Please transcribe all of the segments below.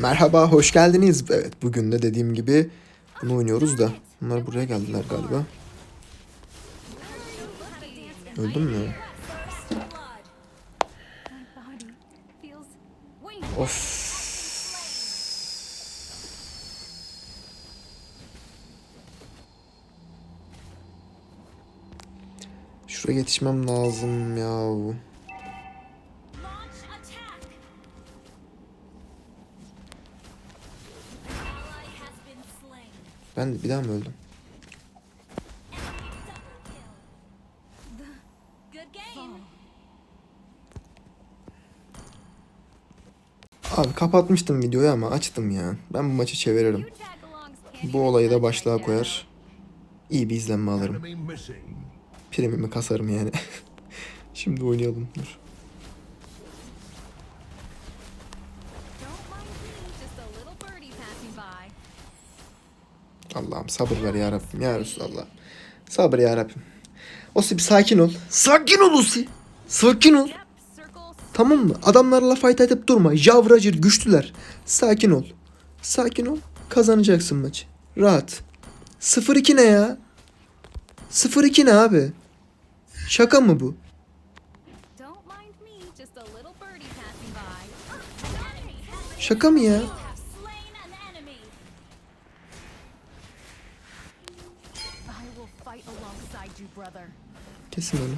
Merhaba, hoş geldiniz. Evet, bugün de dediğim gibi bunu oynuyoruz da. Bunlar buraya geldiler galiba. Öldüm mü? Of. Şuraya yetişmem lazım ya. Ben bir daha mı öldüm? Abi kapatmıştım videoyu ama açtım ya. Ben bu maçı çeviririm. Bu olayı da başlığa koyar. İyi bir izlenme alırım. Primimi kasarım yani. Şimdi oynayalım. Dur. Allah'ım sabır ver ya Rabbim ya Resulallah. Sabır ya Rabbim. Osi bir sakin ol. Sakin ol Osi. Sakin ol. Tamam mı? Adamlarla fight edip durma. Javracır güçlüler. Sakin ol. Sakin ol. Kazanacaksın maçı. Rahat. 0-2 ne ya? 0-2 ne abi? Şaka mı bu? Şaka mı ya? Kesin onu.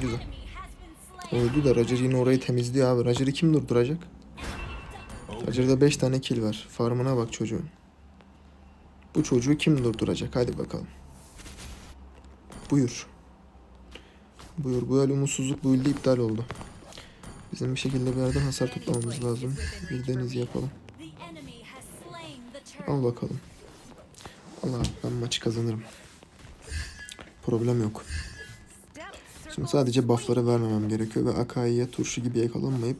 Güzel. Öldü de Roger yine orayı temizliyor abi. Roger'ı kim durduracak? Roger'da 5 tane kill var. Farmına bak çocuğun. Bu çocuğu kim durduracak? Hadi bakalım. Buyur. Buyur. Bu el umutsuzluk bu ilde iptal oldu. Bizim bir şekilde bir yerden hasar toplamamız lazım. Bir deniz yapalım. Al bakalım. Allah ben maçı kazanırım. Problem yok. Şimdi sadece buff'ları vermemem gerekiyor ve Akai'ye turşu gibi yakalanmayıp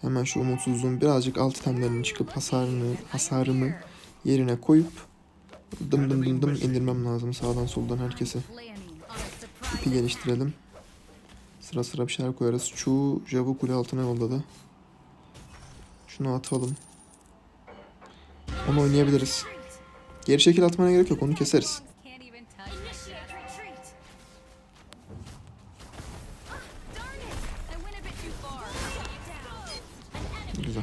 hemen şu umutsuzluğun birazcık alt itemlerinin çıkıp hasarını, hasarımı yerine koyup dım dım dım dım indirmem lazım sağdan soldan herkese. İpi geliştirelim. Sıra sıra bir şeyler koyarız. Şu Javu kule altına yolladı. Şunu atalım. Onu oynayabiliriz. Geri şekil atmana gerek yok onu keseriz. Güzel.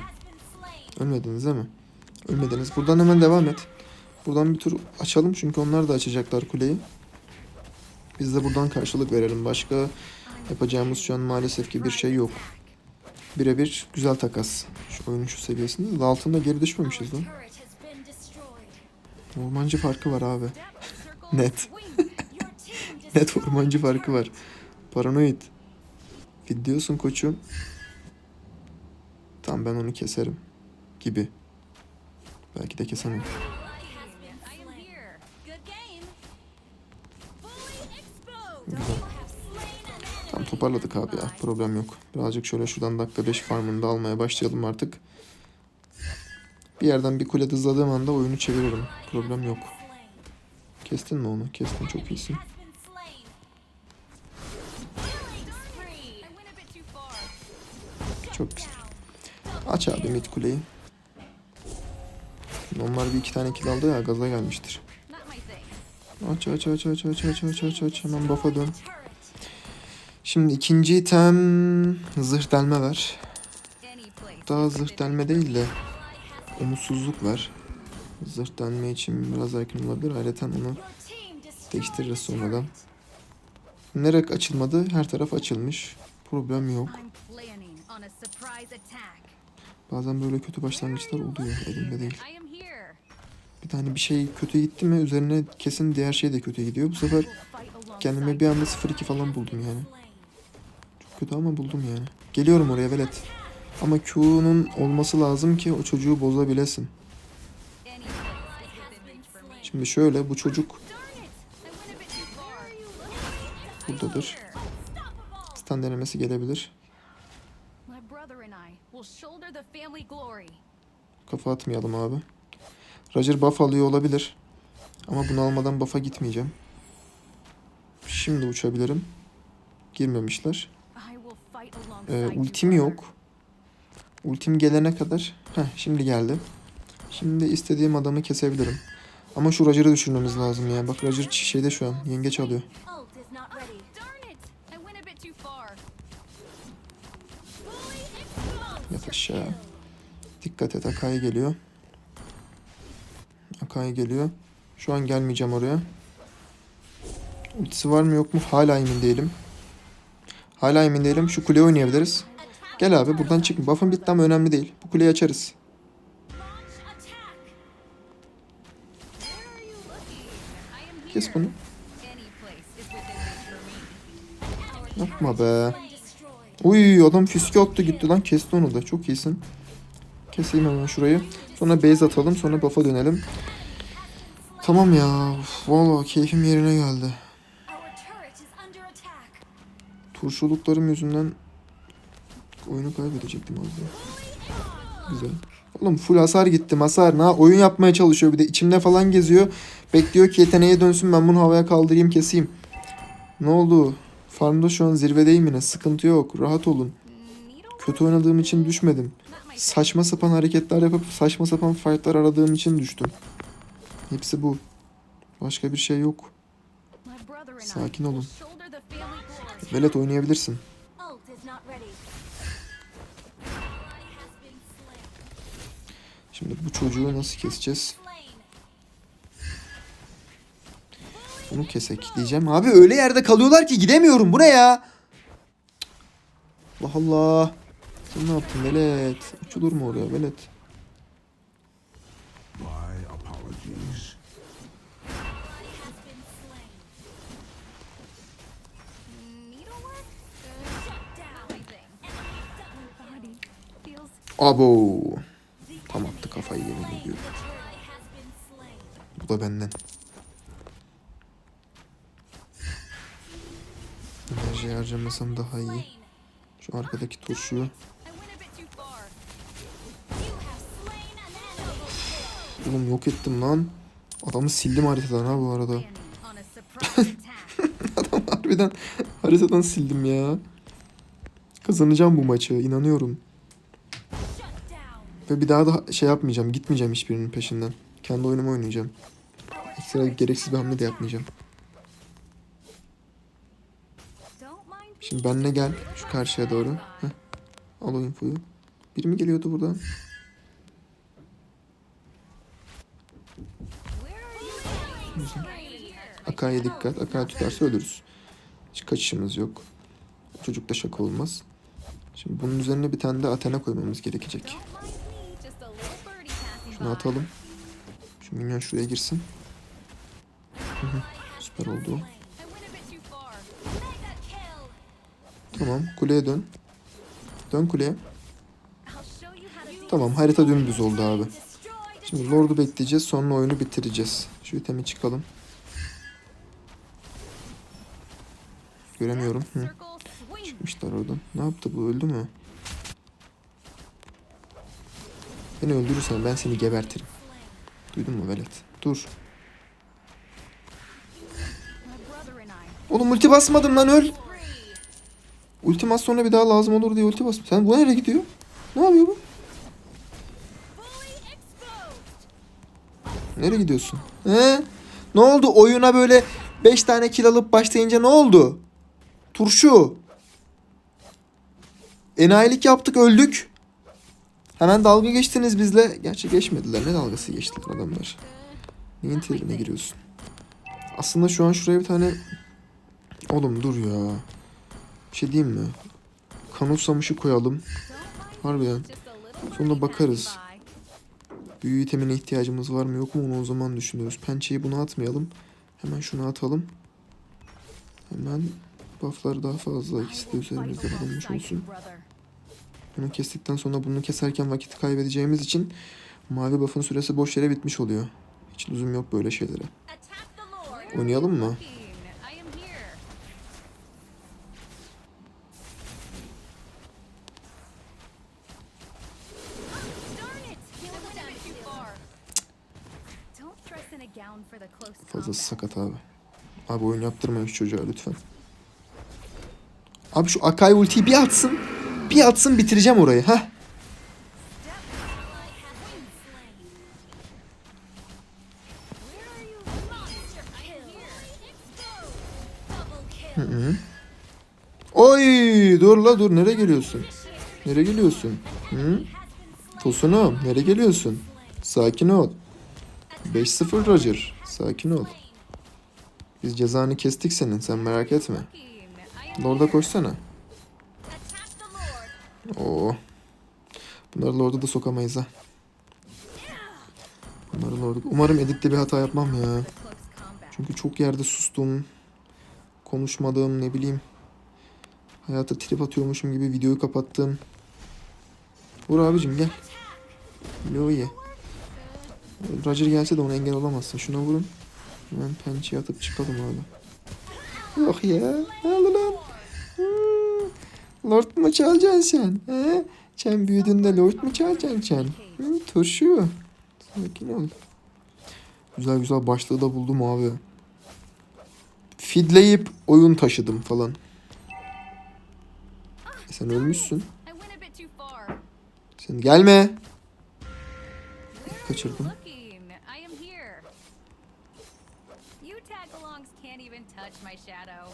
Ölmediniz değil mi? Ölmediniz. Buradan hemen devam et. Buradan bir tur açalım çünkü onlar da açacaklar kuleyi. Biz de buradan karşılık verelim. Başka yapacağımız şu an maalesef ki bir şey yok. Birebir güzel takas. Şu oyunun şu seviyesinde. Altında geri düşmemişiz lan. Ormancı farkı var abi. Net. Net ormancı farkı var. Paranoid. Gidiyorsun koçum. Tamam ben onu keserim. Gibi. Belki de kesemem. Tam toparladık abi ya. Problem yok. Birazcık şöyle şuradan dakika 5 farmını da almaya başlayalım artık. Bir yerden bir kule hızladığım anda oyunu çeviririm. Problem yok. Kestin mi onu? Kestin çok iyisin. Çok güzel. Aç abi mid kuleyi. Onlar bir iki tane kill aldı ya gaza gelmiştir. Aç aç aç aç aç aç aç aç aç hemen buff'a dön. Şimdi ikinci item zırh delme ver. Daha zırh delme değil de umutsuzluk var. Zırh delme için biraz erken olabilir. Ayrıca onu değiştiririz sonradan. Nerek açılmadı? Her taraf açılmış. Problem yok. Bazen böyle kötü başlangıçlar oluyor. Elimde değil. Bir tane bir şey kötü gitti mi üzerine kesin diğer şey de kötü gidiyor. Bu sefer kendime bir anda 0-2 falan buldum yani. Çok kötü ama buldum yani. Geliyorum oraya velet. Ama Q'nun olması lazım ki o çocuğu bozabilesin. Şimdi şöyle bu çocuk buradadır. Stun denemesi gelebilir. Kafa atmayalım abi. Roger buff alıyor olabilir. Ama bunu almadan buff'a gitmeyeceğim. Şimdi uçabilirim. Girmemişler. Ee, ultim yok. Ultim gelene kadar. Heh şimdi geldi. Şimdi istediğim adamı kesebilirim. Ama şu Roger'ı düşürmemiz lazım ya. Bak Roger şeyde şu an. Yengeç alıyor. Yat aşağı. Dikkat et Akai geliyor. Akai geliyor. Şu an gelmeyeceğim oraya. Ultisi var mı yok mu hala emin değilim. Hala emin değilim. Şu kuleyi oynayabiliriz. Gel abi buradan çıkma. Buff'ın bitti ama önemli değil. Bu kuleyi açarız. Kes bunu. Yapma be. Uy adam füske attı gitti lan. Kesti onu da. Çok iyisin. Keseyim hemen şurayı. Sonra base atalım. Sonra buff'a dönelim. Tamam ya. Uf, Vallahi keyfim yerine geldi. Turşuluklarım yüzünden oyunu kaybedecektim az. Güzel. Oğlum full hasar gittim hasar. Na oyun yapmaya çalışıyor bir de içimde falan geziyor. Bekliyor ki yeteneğe dönsün ben bunu havaya kaldırayım keseyim. Ne oldu? Farmda şu an zirvedeyim yine. Sıkıntı yok. Rahat olun. Kötü oynadığım için düşmedim. Saçma sapan hareketler yapıp saçma sapan fightlar aradığım için düştüm. Hepsi bu. Başka bir şey yok. Sakin olun. Velet oynayabilirsin. Şimdi bu çocuğu nasıl keseceğiz? Bunu kesek diyeceğim. Abi öyle yerde kalıyorlar ki gidemiyorum. Bu ne ya? Allah Allah. Sen ne yaptın Velet? Uçulur mu oraya Velet? Abo. Tam attı kafayı yemin ediyorum. Bu da benden. Enerji harcamasam daha iyi. Şu arkadaki turşuyu. Oğlum yok ettim lan. Adamı sildim haritadan ha bu arada. Adam harbiden haritadan sildim ya. Kazanacağım bu maçı inanıyorum. Ve bir daha da şey yapmayacağım. Gitmeyeceğim hiçbirinin peşinden. Kendi oyunumu oynayacağım. Ekstra gereksiz bir hamle de yapmayacağım. Şimdi benle gel şu karşıya doğru. Heh. Al o infoyu. Biri mi geliyordu buradan? Akai'ye dikkat. Akai tutarsa ölürüz. Hiç kaçışımız yok. Çocuk da şaka olmaz. Şimdi bunun üzerine bir tane de Athena koymamız gerekecek. Şunu atalım. Şu minyon şuraya girsin. Süper oldu. Tamam kuleye dön. Dön kuleye. Tamam harita dümdüz oldu abi. Şimdi Lord'u bekleyeceğiz sonra oyunu bitireceğiz. Şu itemi çıkalım. Göremiyorum. Hı. Çıkmışlar oradan. Ne yaptı bu öldü mü? Beni öldürürsen ben seni gebertirim. Duydun mu velet? Dur. Oğlum ulti basmadım lan öl. Ultim az sonra bir daha lazım olur diye ulti bas. Sen bu nereye gidiyor? Ne yapıyor bu? Nereye gidiyorsun? He? Ne oldu? Oyuna böyle 5 tane kill alıp başlayınca ne oldu? Turşu. Enayilik yaptık öldük. Hemen dalga geçtiniz bizle. Gerçi geçmediler. Ne dalgası geçtiler adamlar. Neyin tribine giriyorsun? Aslında şu an şuraya bir tane... Oğlum dur ya. Bir şey diyeyim mi? Kanut samışı koyalım. Harbiden. Sonra bakarız. Büyü itemine ihtiyacımız var mı yok mu onu o zaman düşünüyoruz. Pençeyi buna atmayalım. Hemen şunu atalım. Hemen bufflar daha fazla. İkisi de üzerimizde bulunmuş olsun. Bunu kestikten sonra bunu keserken vakit kaybedeceğimiz için mavi buff'ın süresi boş yere bitmiş oluyor. Hiç lüzum yok böyle şeylere. Oynayalım mı? Fazlası sakat abi. Abi oyun yaptırmayın şu çocuğa lütfen. Abi şu Akai ultiyi bir atsın. Bir atsın bitireceğim orayı. Heh. Hı hı. Oy dur la dur nereye geliyorsun? Nereye geliyorsun? Hı? Tosunum nereye geliyorsun? Sakin ol. 5-0 Roger. Sakin ol. Biz cezanı kestik senin sen merak etme. Lord'a koşsana. Oo. Bunları Lord'a da sokamayız ha. Bunları Lord'a... Umarım editte bir hata yapmam ya. Çünkü çok yerde sustum. Konuşmadım ne bileyim. Hayata trip atıyormuşum gibi videoyu kapattım. Vur abicim gel. Lo'ye. Roger gelse de ona engel olamazsın. Şuna vurun. Hemen pençeye atıp çıkalım abi. Yok ya. Al lan. Hmm. Lord mu çalacaksın sen? He? Sen büyüdüğünde Lord mu çalacaksın sen? Hı, turşu. Sakin ol. Güzel güzel başlığı da buldum abi. Fidleyip oyun taşıdım falan. E sen ölmüşsün. Sen gelme. Kaçırdım. My shadow.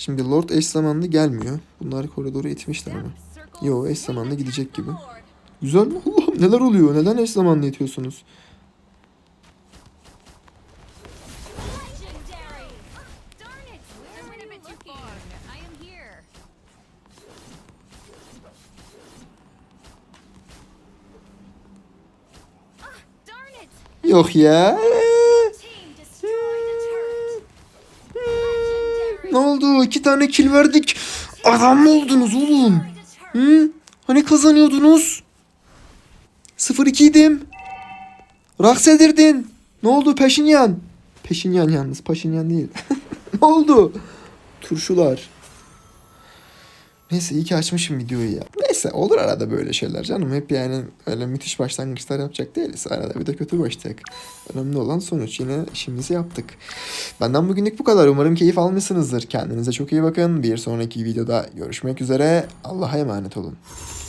Şimdi Lord eş zamanlı gelmiyor. Bunlar koridoru itmişler ama. Yo eş zamanlı gidecek gibi. Güzel mi? Allah'ım neler oluyor? Neden eş zamanlı itiyorsunuz? Legendary. Darn İki tane kill verdik. Adam mı oldunuz oğlum? Hı? Hani kazanıyordunuz? 0-2 idim. Raks edirdin. Ne oldu Peşinyan? Peşinyan yalnız. Paşinyan değil. ne oldu? Turşular. Neyse iyi ki açmışım videoyu ya. Neyse olur arada böyle şeyler canım. Hep yani öyle müthiş başlangıçlar yapacak değiliz. Arada bir de kötü başlayacak. Önemli olan sonuç. Yine işimizi yaptık. Benden bugünlük bu kadar. Umarım keyif almışsınızdır. Kendinize çok iyi bakın. Bir sonraki videoda görüşmek üzere. Allah'a emanet olun.